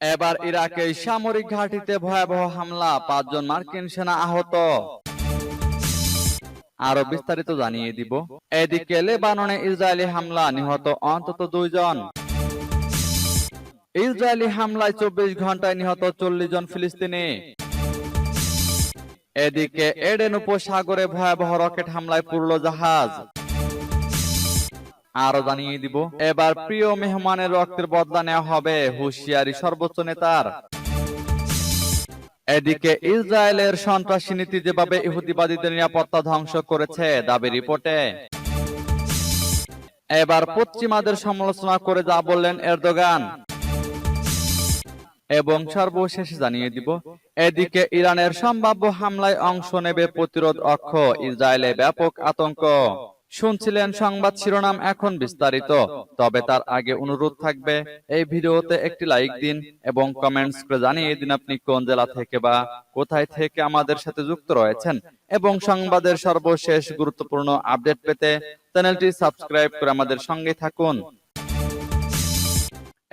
এবার ইরাকে সামরিক ঘাঁটিতে ভয়াবহ হামলা পাঁচজন মার্কিন সেনা আহত। আরও বিস্তারিত জানিয়ে দিব। এদিকে লেবাননে ইসরায়েলি হামলা নিহত অন্তত দুইজন। ইসরায়েলি হামলায় চব্বিশ ঘন্টায় নিহত চল্লিশ জন ফিলিস্তিনি। এদিকে এডেন উপসাগরে ভয়াবহ রকেট হামলায় পুরল জাহাজ। আরও জানিয়ে দিব, এবার প্রিয় মেহমানের রক্তের বদলা নেওয়া হবে হুঁশিয়ারি সর্বোচ্চ নেতার। এদিকে ইসরায়েলের সন্ত্রাসী নীতি যেভাবে ইহুদিবাদীদের নিরাপত্তা ধ্বংস করেছে, দাবি রিপোর্টে। এবার পশ্চিমাদের সমালোচনা করে যা বললেন এরদোগান। এবং সর্বশেষ জানিয়ে দিব, এদিকে ইরানের সম্ভাব্য হামলায় অংশ নেবে প্রতিরোধ অক্ষ, ইসরায়েলে ব্যাপক আতঙ্ক। শুনছিলেন সংবাদ শিরোনাম এখন বিস্তারিত। তবে তার আগে অনুরোধ থাকবে, এই ভিডিওতে একটি লাইক দিন এবং কমেন্টস করে জানিয়ে দিন আপনি কোন জেলা থেকে বা কোথায় থেকে আমাদের সাথে যুক্ত রয়েছেন। এবং সংবাদের সর্বশেষ গুরুত্বপূর্ণ আপডেট পেতে চ্যানেলটি সাবস্ক্রাইব করে আমাদের সঙ্গে থাকুন।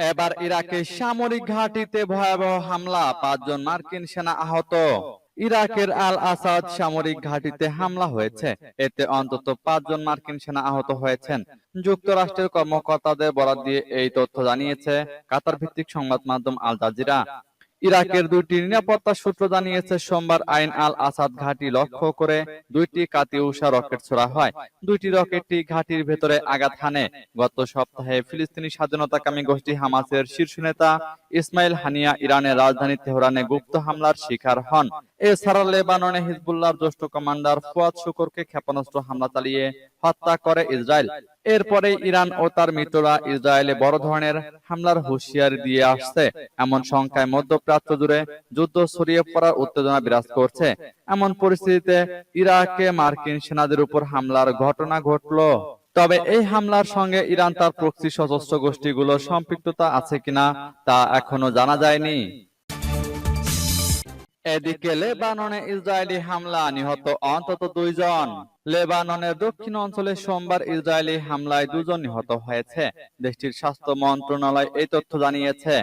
এবার ইরাকে সামরিক ঘাঁটিতে ভয়াবহ হামলা, পাঁচজন মার্কিন সেনা আহত। ইরাকের আল আসাদ সামরিক ঘাঁটিতে হামলা হয়েছে। এতে অন্তত পাঁচজন মার্কিন সেনা আহত হয়েছেন। যুক্তরাষ্ট্রের কর্মকর্তাদের বরাদ দিয়ে এই তথ্য জানিয়েছে কাতার ভিত্তিক সংবাদ মাধ্যম আল জাজিরা। ইরাকের দুইটি নিরাপত্তা সূত্র জানিয়েছে সোমবার আইন আল আসাদ ঘাঁটি লক্ষ্য করে দুইটি কাতিউষা রকেট ছোড়া হয়। দুইটি রকেটটি ঘাঁটির ভেতরে আঘাত হানে। গত সপ্তাহে ফিলিস্তিনি স্বাধীনতাকামী গোষ্ঠী হামাসের শীর্ষ নেতা ইসমাইল হানিয়া ইরানের রাজধানী তেহরানে গুপ্ত হামলার শিকার হন। এছাড়া লেবাননে হিজবুল্লাহর জ্যেষ্ঠ কমান্ডার ফুয়াদ শুকরকে ক্ষেপণাস্ত্র হামলা চালিয়ে হত্যা করে ইসরায়েল। এরপরে ইরান ও তার মিত্ররা ইসরায়েলে বড় ধরনের হামলার হুঁশিয়ারি দিয়ে আসছে। এমন সংখ্যায় মধ্যপ্রাচ্য জুড়ে যুদ্ধ ছড়িয়ে পড়ার উত্তেজনা বিরাজ করছে। এমন পরিস্থিতিতে ইরাকে মার্কিন সেনাদের উপর হামলার ঘটনা ঘটলো। তবে এই হামলার সঙ্গে ইরান তার প্রক্সি সশস্ত্র গোষ্ঠীগুলোর সম্পৃক্ততা আছে কিনা তা এখনও জানা যায়নি। এদিকে লেবাননে ইসরায়েলি হামলা নিহত অন্তত দুইজন। লেবাননের দক্ষিণ অঞ্চলে সোমবার ইসরায়েলি হামলায় দুজন নিহত হয়েছে। দেশটির স্বাস্থ্য মন্ত্রণালয় এই তথ্য জানিয়েছে।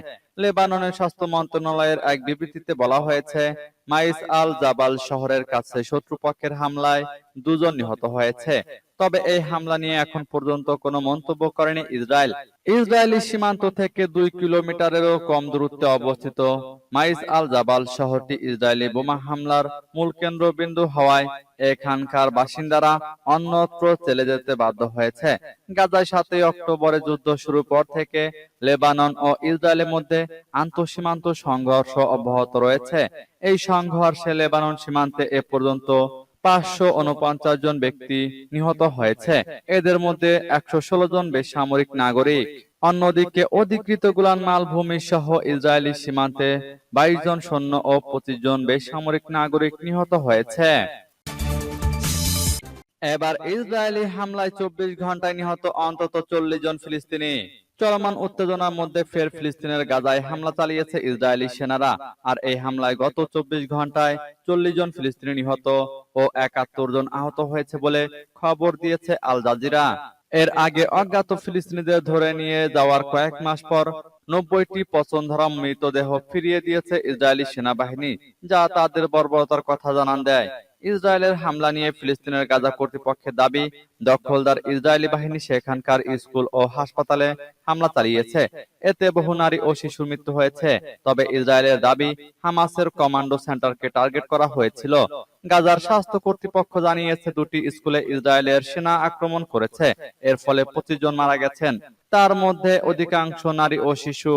লেবাননের স্বাস্থ্য মন্ত্রণালয়ের এক বিবৃতিতে বলা হয়েছে মাইস আল জাবাল শহরের কাছে শত্রুপক্ষের হামলায় দুজন নিহত হয়েছে। তবে এই হামলা নিয়ে এখন পর্যন্ত কোনো মন্তব্য করেনি ইসরায়েল। ইসরায়েলি। সীমান্ত থেকে দুই কিলোমিটারেরও কম দূরত্বে অবস্থিত মাইস আল জাবাল শহরটি ইসরায়েলি বোমা হামলার মূল কেন্দ্রবিন্দু হওয়ায় এখানকার বাসিন্দারা অন্যত্র চলে যেতে বাধ্য হয়েছে। গাজায় সাতই অক্টোবরে যুদ্ধ শুরু পর থেকে লেবানন ও ইসরায়েলের মধ্যে আন্তঃসীমান্ত সংঘর্ষ অব্যাহত রয়েছে। এই সংঘর্ষে লেবানন সীমান্তে এ পর্যন্ত পাঁচশো উনপঞ্চাশ জন ব্যক্তি নিহত হয়েছে। এদের মধ্যে একশো ষোলো জন বেসামরিক নাগরিক। অন্যদিকে অধিকৃত গুলান মালভূমি সহ ইসরায়েলি সীমান্তে বাইশ জন সৈন্য ও পঁচিশ জন বেসামরিক নাগরিক নিহত হয়েছে। এবার ইসরায়েলি হামলায় চব্বিশ ঘন্টায় নিহত অন্তত চল্লিশ জন ফিলিস্তিনি। চলমান উত্তেজনার মধ্যে ফের ফিলিস্তিনের গাজায় হামলা চালিয়েছে ইসরায়েলি সেনারা, আর এই হামলায় গত চব্বিশ ঘন্টায় চল্লিশ জন ফিলিস্তিনি নিহত ও একাত্তর জন আহত হয়েছে বলে খবর দিয়েছে আল জাজিরা। এর আগে অজ্ঞাত ফিলিস্তিনিদের ধরে নিয়ে যাওয়ার কয়েক মাস পর নব্বইটি ধরা মৃতদেহ ফিরিয়ে দিয়েছে ইসরায়েলি সেনাবাহিনী, যা তাদের বর্বরতার কথা জানান দেয়। ইসরায়েলের হামলা নিয়ে ফিলিস্তিনের গাজা কর্তৃপক্ষের দাবি, দখলদার ইসরায়েলি বাহিনী সেখানকার স্কুল ও হাসপাতালে হামলা চালিয়েছে। এতে বহু নারী ও শিশুর মৃত্যু হয়েছে। তবে ইসরায়েলের দাবি, হামাসের কমান্ডো সেন্টারকে টার্গেট করা হয়েছিল। গাজার স্বাস্থ্য কর্তৃপক্ষ জানিয়েছে, দুটি স্কুলে ইসরায়েলের সেনা আক্রমণ করেছে। এর ফলে পঁচিশ জন মারা গেছেন। তার মধ্যে অধিকাংশ নারী ও শিশু।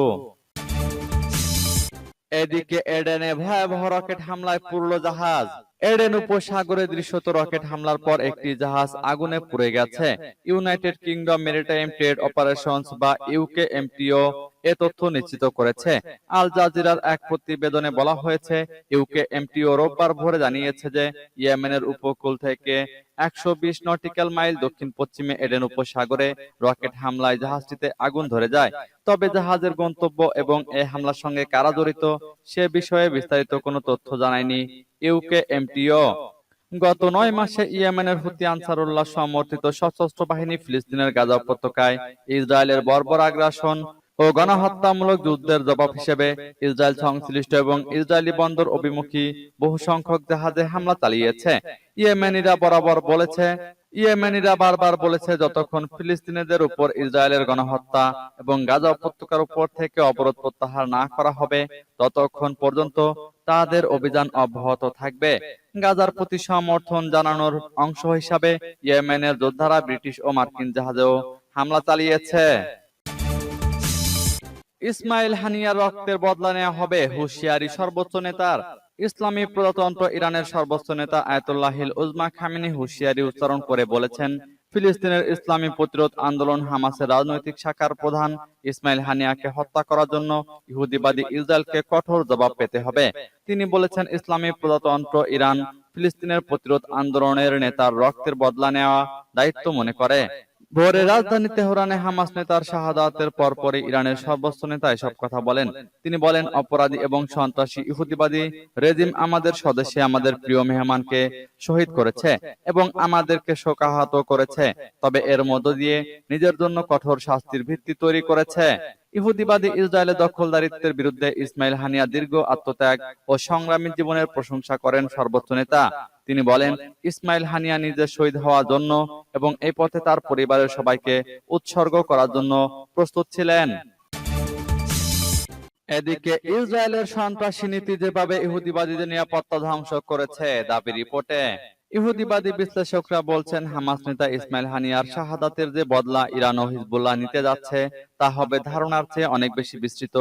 এদিকে এডেনে ভয়াবহ রকেট হামলায় পুরল জাহাজ। এডেন উপসাগরে দৃশ্যত রকেট হামলার পর একটি জাহাজ আগুনে পুড়ে গেছে। United Kingdom Maritime Trade Operations বা ইউকে এমটিও এ তথ্য নিশ্চিত করেছে। আল জাজিরার এক প্রতিবেদনে বলা হয়েছে ইউকে এমটিও রোববার ভোরে জানিয়েছে যে, ইয়েমেনের উপকূল থেকে একশো বিশ নটিক্যাল মাইল দক্ষিণ পশ্চিমে এডেন উপসাগরে রকেট হামলায় জাহাজটিতে আগুন ধরে যায়। তবে জাহাজের গন্তব্য এবং এ হামলার সঙ্গে কারা জড়িত সে বিষয়ে বিস্তারিত কোনো তথ্য জানায়নি ইউকে এমটিও গত নয় মাসে ইয়েমেনের হুতি আনসারুল্লাহ সমর্থিত সশস্ত্র বাহিনী ফিলিস্তিনের গাজা উপত্যকায় ইসরায়েলের বর্বর আগ্রাসন ও গণহত্যামূলক যুদ্ধের জবাব হিসেবে ইসরায়েল সংশ্লিষ্ট এবং ইসরায়েলি বন্দর অভিমুখী বহু সংখ্যক জাহাজে হামলা চালিয়েছে। ইয়েমেনিরা বরাবর বলেছে, ইয়েমেনিরা বারবার বলেছে যতক্ষণ ফিলিস্তিনিদের উপর ইসরায়েলের গণহত্যা এবং গাজা উপত্যকার উপর থেকে অবরোধ প্রত্যাহার না করা হবে, ততক্ষণ পর্যন্ত তাদের অভিযান অব্যাহত থাকবে। গাজার প্রতি সমর্থন জানানোর অংশ হিসাবে ইয়েমেনের যোদ্ধারা ব্রিটিশ ও মার্কিন জাহাজেও হামলা চালিয়েছে। ইসমাইল হানিয়ার রক্তের বদলা নেওয়া হবে, হুঁশিয়ারি সর্বোচ্চ নেতার। ইসলামী প্রজাতন্ত্র ইরানের সর্বোচ্চ নেতা আয়তুল্লাহিল উজমা খামিনি হুঁশিয়ারি উচ্চারণ করে বলেছেন, ফিলিস্তিনের ইসলামী প্রতিরোধ আন্দোলন হামাসের রাজনৈতিক শাখার প্রধান ইসমাইল হানিয়াকে হত্যা করার জন্য ইহুদিবাদী ইসরায়েলকে কঠোর জবাব পেতে হবে। তিনি বলেছেন, ইসলামী প্রজাতন্ত্র ইরান ফিলিস্তিনের প্রতিরোধ আন্দোলনের নেতার রক্তের বদলা নেওয়া দায়িত্ব মনে করে। ভোরে রাজধানী তেহরানে হামাস নেতার শাহাদাতের পরপরই ইরানের সর্বোচ্চ নেতা এসব কথা বলেন। তিনি বলেন, অপরাধী এবং সন্ত্রাসী ইহুদিবাদী রেজিম আমাদের স্বদেশে আমাদের প্রিয় মেহমানকে শহীদ করেছে এবং আমাদেরকে শোকাহত করেছে। তবে এর মধ্য দিয়ে নিজের জন্য কঠোর শাস্তির ভিত্তি তৈরি করেছে। ইহুদিবাদী ইসরায়েলের দখলদারিত্বের বিরুদ্ধে ইসমাইল হানিয়া দীর্ঘ আত্মত্যাগ ও সংগ্রামী জীবনের প্রশংসা করেন সর্বোচ্চ নেতা। তিনি বলেন, ইসমাইল হানিয়া নিজে শহীদ হওয়ার জন্য এবং এই পথে তার পরিবারের সবাইকে উৎসর্গ করার জন্য প্রস্তুত ছিলেন। এদিকে ইসরায়েলের সন্ত্রাসী নীতি যেভাবে ইহুদিবাদীদের নিরাপত্তা ধ্বংস করেছে, দাবি রিপোর্টে। ইহুদিবাদী বিশ্লেষকরা বলছেন হামাস নেতা ইসমাইল হানিয়ার শাহাদাতের যে বদলা ইরান ও হিজবুল্লাহ নিতে যাচ্ছে, তা হবে ধারণার চেয়ে অনেক বেশি বিস্তৃত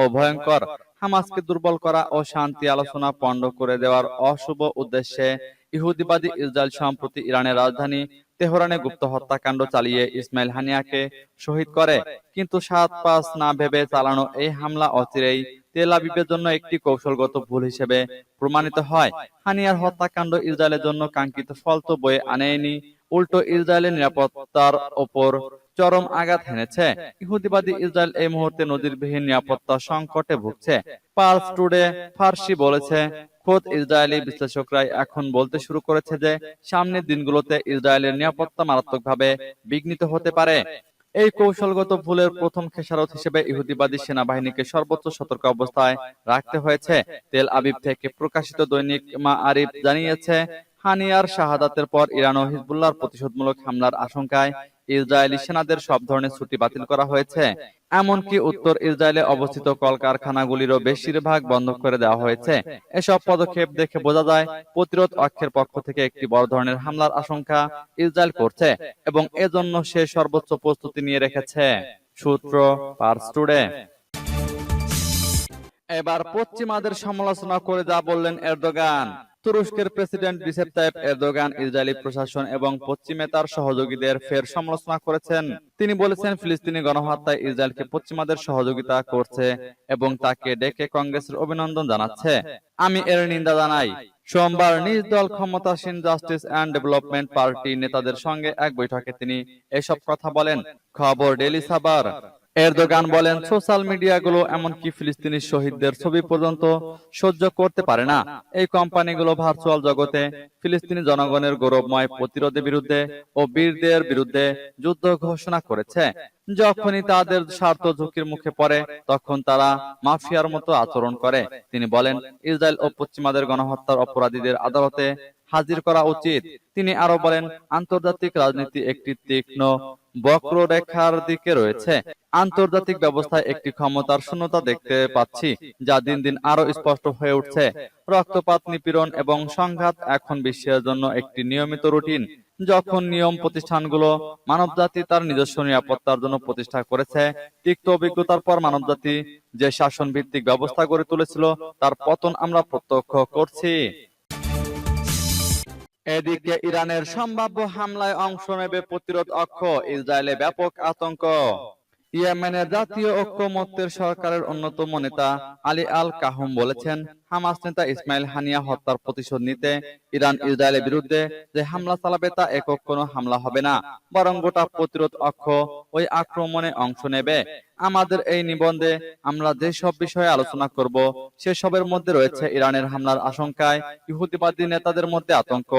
ও ভয়ঙ্কর। হামাসকে দুর্বল করা ও শান্তি আলোচনা পণ্ড করে দেওয়ার অশুভ উদ্দেশ্যে ইহুদিবাদী ইসরায়েল সম্প্রতি ইরানের রাজধানী তেহরানে গুপ্ত হত্যাকাণ্ড চালিয়ে ইসমাইল হানিয়াকে শহীদ করে। কিন্তু সাত পাঁচ না ভেবে চালানো এই হামলা অচিরেই তেল আবিবের জন্য একটি কৌশলগত ভুল হিসেবে প্রমাণিত হয়। হানিয়ার হত্যাকাণ্ড ইসরায়েলের জন্য কাঙ্ক্ষিত ফল তো বয়ে আনেনি উল্টো ইসরায়েলের নিরাপত্তার ওপর চরম আঘাত হেনেছে। ইহুদিবাদী ইসরায়েল এই মুহূর্তে নজিরবিহীন নিরাপত্তা সংকটে ভুগছে। পার্স টুডে ফার্সি বলেছে খোদ ইসরায়েলি বিশ্লেষকরা এখন বলতে শুরু করেছে যে সামনের দিনগুলোতে ইসরায়েলের নিরাপত্তা মারাত্মকভাবে বিঘ্নিত হতে পারে। এই কৌশলগত ভুলের প্রথম খেসারত হিসেবে ইহুদিবাদী সেনাবাহিনীকে সর্বোচ্চ সতর্ক অবস্থায় রাখতে হয়েছে। তেল আবিব থেকে প্রকাশিত দৈনিক মা আরিফ জানিয়েছে হানিয়ার শাহাদাতের পর ইরান ও হিজবুল্লাহর প্রতিশোধমূলক হামলার আশঙ্কায় ইসরায়েলি সেনাদের সব ধরনের ছুটি বাতিল করা হয়েছে। এমনকি উত্তর ইসরায়েলে অবস্থিত কলকারখানাগুলিরও বেশিরভাগ বন্ধ করে দেওয়া হয়েছে। এসব পদক্ষেপ দেখে বোঝা যায়, প্রতিরোধ অক্ষের পক্ষ থেকে একটি বড় ধরনের হামলার আশঙ্কা ইসরায়েল করছে এবং এজন্য সে সর্বোচ্চ প্রস্তুতি নিয়ে রেখেছে। সূত্র পার্স টুডে। এবার পশ্চিমাদের সমালোচনা করে যা বললেন এরদোগান। তুরস্কের president Recep Tayyip Erdogan Israeli প্রশাসন এবং পশ্চিমে তার সহযোগীদের ফের সমালোচনা করেছেন। তিনি বলেছেন ফিলিস্তিনি গণহত্যায় ইসরায়েলকে পশ্চিমাদের সহযোগিতা করছে এবং তাকে ডেকে কংগ্রেসের অভিনন্দন জানাচ্ছে। আমি এর নিন্দা জানাই। সোমবার নিজ দল ক্ষমতাসীন জাস্টিস অ্যান্ড ডেভেলপমেন্ট পার্টি নেতাদের সঙ্গে এক বৈঠকে তিনি এসব কথা বলেন। খবর ডেলি সাবার এরদোগান বলেন সোশ্যাল মিডিয়াগুলো এমনকি ফিলিস্তিনি শহীদদের ছবি পর্যন্ত সহ্য করতে পারে না। এই কোম্পানিগুলো ভার্চুয়াল জগতে ফিলিস্তিনি জনগণের গৌরবময় প্রতিরোধের বিরুদ্ধে ও বীরদের বিরুদ্ধে যুদ্ধ ঘোষণা করেছে। যখনই তাদের স্বার্থ ঝুঁকির মুখে পড়ে তখন তারা মাফিয়ার মতো আচরণ করে। তিনি বলেন ইসরায়েল ও পশ্চিমাদের গণহত্যার অপরাধীদের আদালতে হাজির করা উচিত। তিনি আরও বলেন আন্তর্জাতিক রাজনীতি একটি তীক্ষ্ণ বক্ররেখার দিকে রয়েছে। আন্তর্জাতিক ব্যবস্থায় একটি ক্ষমতার শূন্যতা দেখতে পাচ্ছি যা দিন দিন আরও স্পষ্ট হয়ে উঠছে। রক্তপাত, নিপীড়ন এবং সংঘাত এখন বিশ্বের জন্য একটি নিয়মিত রুটিন, যখন নিয়ম প্রতিষ্ঠানগুলো মানবজাতি তার নিজস্ব নিরাপত্তার জন্য প্রতিষ্ঠা করেছে, তিক্ত অভিজ্ঞতার পর মানবজাতি যে শাসন ভিত্তিক ব্যবস্থা গড়ে তুলেছিল, তার পতন আমরা প্রত্যক্ষ করছি। এদিকে ইরানের সম্ভাব্য হামলায় অংশ নেবে প্রতিরোধ অক্ষ ইসরায়েলে ব্যাপক আতঙ্ক। ইয়েমেনের জাতীয় ঐক্যমত্যের সরকারের অন্যতম নেতা আলী আল কাহুম বলেছেন হামাস নেতা ইসমাইল হানিয়া হত্যার প্রতিশোধ নিতে ইরান ইসরায়েলের বিরুদ্ধে যে হামলা চালাবে তা একক কোনো হামলা হবে না। বরং গোটা প্রতিরোধ অক্ষ ওই আক্রমণে অংশ নেবে। আমাদের এই নিবন্ধে আমরা যে সব বিষয়ে আলোচনা করব সেসবের মধ্যে রয়েছে ইরানের হামলার আশঙ্কায় ইহুদিবাদী নেতাদের মধ্যে আতঙ্ক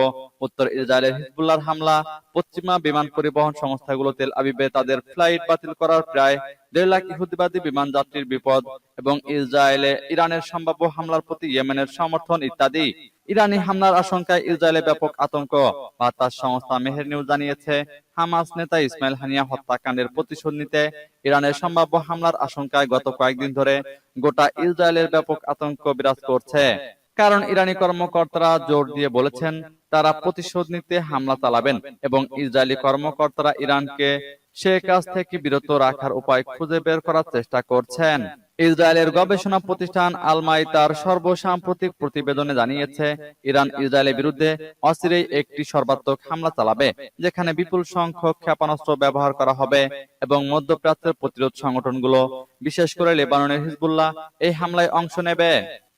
উত্তর ইসরায়েলের হিজবুল্লাহর হামলা পশ্চিমা বিমান পরিবহন সংস্থাগুলো তেল আবিবে তাদের ফ্লাইট বাতিল করার প্রায় দেড় লাখ ইহুদিবাদী বিমান যাত্রীর বিপদ এবং ইসরায়েলে ইরানের সম্ভাব্য হামলার প্রতি ইয়েমেনের সমর্থন ইত্যাদি। ইরানি হামলার আশঙ্কায় ইসরায়েলে ব্যাপক আতঙ্ক বার্তার সংস্থা মেহের নিউজ জানিয়েছে, হামাস নেতা ইসমাইল হানিয়া হত্যাকাণ্ডের প্রতিশোধ নিতে ইরানের সম্ভাব্য হামলার আশঙ্কায় গত কয়েকদিন ধরে গোটা ইসরায়েলের ব্যাপক আতঙ্ক বিরাজ করছে। কারণ ইরানি কর্মকর্তারা জোর দিয়ে বলেছেন, তারা প্রতিশোধ নিতে হামলা চালাবেন এবং ইসরায়েলি কর্মকর্তারা ইরানকে সে কাজ থেকে বিরত রাখার উপায় খুঁজে বের করার চেষ্টা করছেন। ইসরায়েলের গবেষণা প্রতিষ্ঠান আলমাই তার সর্বসাম্প্রতিক প্রতিবেদনে জানিয়েছে, ইরান ইসরায়েলের বিরুদ্ধে অচিরেই একটি সর্বাত্মক হামলা চালাবে, যেখানে বিপুল সংখ্যক ক্ষেপণাস্ত্র ব্যবহার করা হবে এবং মধ্যপ্রাচ্যের প্রতিরোধ সংগঠনগুলো, বিশেষ করে লেবাননের হিজবুল্লাহ, এই হামলায় অংশ নেবে।